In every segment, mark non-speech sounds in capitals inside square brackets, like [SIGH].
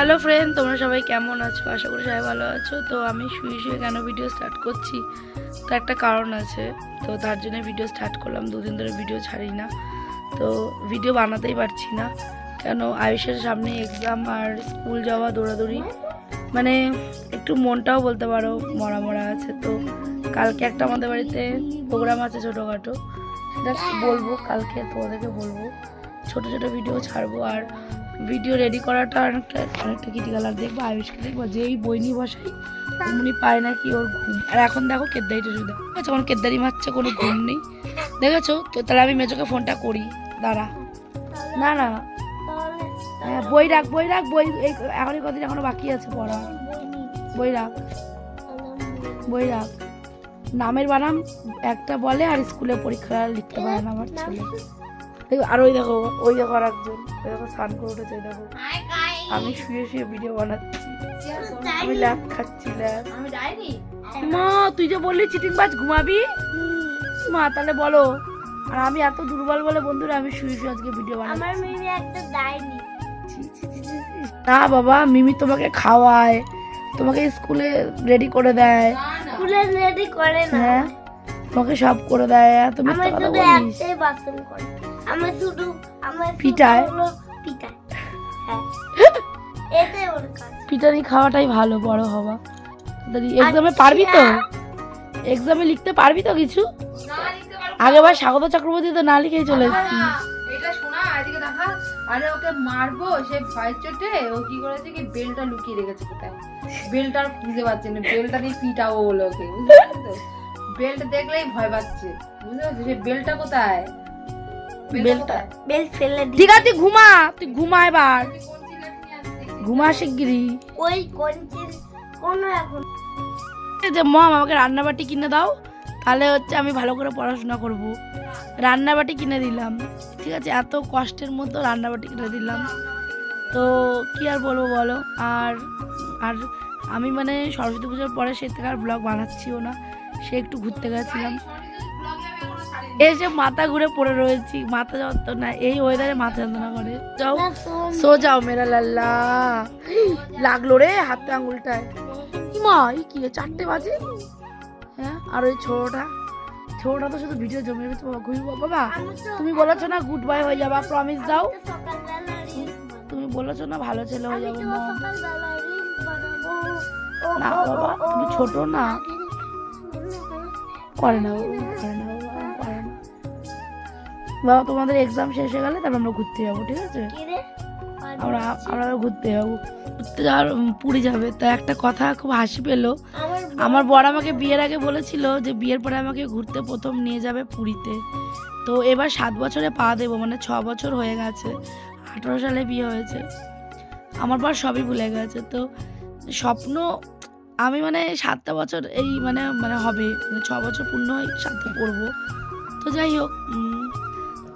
Hello friend তোমরা সবাই কেমন আছো? আশা করি সবাই ভালো আছো। তো আমি শুয়ে শুয়ে কেন ভিডিও স্টার্ট করছি? তো একটা কারণ আছে। তো তার জন্য ভিডিও স্টার্ট করলাম। দুদিন ধরে ভিডিও ছাড়ি না। তো ভিডিও বানাতেই পারছি না। কেন? আয়ুষের সামনে এক্সাম আর স্কুল যাওয়া, দৌড়াদৌড়ি মানে একটু মনটাও বলতে পারো, মরা মরা আছে। তো কালকে একটা আমাদের বাড়িতে প্রোগ্রাম আছে ছোটোখাটো। সেটা বলব, কালকে তোমাদেরকে বলব। ছোট ছোট ভিডিও ছাড়বো আর ভিডিও রেডি করাটা অনেকটা অনেকটা ক্রিটিক্যাল আর দেখব আয়ুষকে দেখব যেই বই নিয়ে বসাই অমনি পায় না কি ওর ঘুম। আর এখন দেখো কেদ্দারিটা শুধু এখন কেদ্দারি মারছে, কোনো ঘুম নেই। দেখেছ? তো তাহলে আমি মেজোকে ফোনটা করি। দাঁড়া। না না হ্যাঁ বই রাখ বই রাখ, বই এই এখনই কদিন এখনও বাকি আছে, পড়া। বই রাখ। বই রাখ। নামের বানাম একটা বলে আর স্কুলে পরীক্ষা লিখতে পারে না আমার ছেলে। আর ওই দেখো ওই দেখো আর একজন। ওই দেখো স্নান করে উঠেছে দেখো। আমি শুয়ে শুয়ে ভিডিও বানাচ্ছি। আমি ল্যাপ খাচ্ছি ল্যাপ মা তুই যে বললি চিটিং বাজ ঘুমাবি? মা তাহলে বলো। আর আমি এত দুর্বল বলে বন্ধুরা আমি শুয়ে শুয়ে আজকে ভিডিও আমার বানাচ্ছি মিমি একটা ছি। না বাবা মিমি তোমাকে খাওয়ায় তোমাকে স্কুলে রেডি করে দেয়। স্কুলে রেডি করে না। হ্যাঁ তোমাকে সব করে দেয় আমার মিথ্যা কথা বলিস। একটাই বাসন করে আমার শুধু আমার পিটায়? পিটায় হ্যাঁ। [LAUGHS] ওর কাজ। পিটানি খাওয়াটাই ভালো বড় হওয়া। এক্সামে পারবি তো? আচ্ছা। এক্সামে লিখতে পারবি তো কিছু? আগেবার স্বাগত চক্রবর্তী তো না লিখেই চলে এসেছি এটা শোনা আজকে দেখা। আরে ওকে মারবো সে ভয় চোটে। ও কি করেছে কি বেলটা লুকিয়ে রেখেছে কোথায়? বেলটা আর খুঁজে পাচ্ছে না। বেলটা দিয়ে পিটাবো বলে ওকে বুঝতে পারছ তো? বেলটা দেখলেই ভয় পাচ্ছে। বুঝতে পারছ সে বেলটা কোথায়? বেলটা। বেল ফেলে দি। ঠিক আছে ঘুমা। তুই ঘুমা এবার? ঘুমা শিগগিরি ওই কোনো এখন যে মম আমাকে রান্নাবাটি কিনে দাও। তাহলে হচ্ছে আমি ভালো করে পড়াশোনা করব। রান্নাবাটি কিনে দিলাম। ঠিক আছে এত কষ্টের মতো রান্নাবাটি কিনে দিলাম। তো কি আর বলব বলো? আর আর আমি মানে সরস্বতী পুজোর পরে সে থেকে আর ব্লগ বানাচ্ছিও না। সে একটু ঘুরতে গেছিলাম। এসে মাথা ঘুরে পড়ে রয়েছি মাথা যন্ত্রণা এই ওয়েদারে মাথা যন্ত্রণা করে। যাও সো যাও মেরা লাল্লা। লাগল রে হাতে আঙুলটায়। মা এই কি চারটে বাজে? হ্যাঁ আর ওই ছোটটা? ছোটটা তো শুধু ভিডিও জমে গেছে বাবা ঘুরবো বাবা। তুমি বলেছ না গুড বাই হয়ে যাবা প্রমিস দাও তুমি বলেছ না ভালো ছেলে হয়ে যাব না বাবা তুমি। ছোট না। করে না করে না। বাবা তোমাদের এক্সাম শেষ হয়ে গেলে তারপর আমরা ঘুরতে যাব ঠিক আছে? আমরা আমরা ঘুরতে যাব। ঘুরতে যাওয়ার পুরী যাবে। তা একটা কথা খুব হাসি পেল। আমার বর আমাকে বিয়ের আগে বলেছিল যে বিয়ের পরে আমাকে ঘুরতে প্রথম নিয়ে যাবে পুরীতে। তো এবার সাত বছরে পা দেবো মানে ছ বছর হয়ে গেছে। আঠারো সালে বিয়ে হয়েছে। আমার বর সবই ভুলে গেছে। তো স্বপ্ন আমি মানে সাতটা বছর এই মানে মানে হবে। মানে ছ বছর পূর্ণ হয় সাথে পড়ব। তো যাই হোক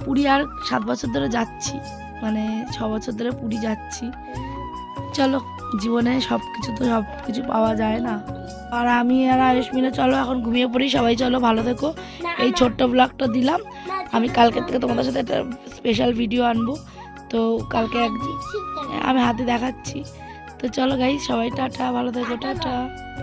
পুরী আর সাত বছর ধরে যাচ্ছি। মানে ছ বছর ধরে পুরী যাচ্ছি। চলো জীবনে সব কিছু তো সব কিছু পাওয়া যায় না। আর আমি আর আয়ুষ মিলে চলো এখন ঘুমিয়ে পড়ি। সবাই চলো ভালো থেকো। এই ছোট্ট ব্লগটা দিলাম। আমি কালকে থেকে তোমাদের সাথে একটা স্পেশাল ভিডিও আনব। তো কালকে এক ঠিক আছে। আমি হাতে দেখাচ্ছি। তো চলো গাই সবাই টাটা ভালো থেকো টাটা।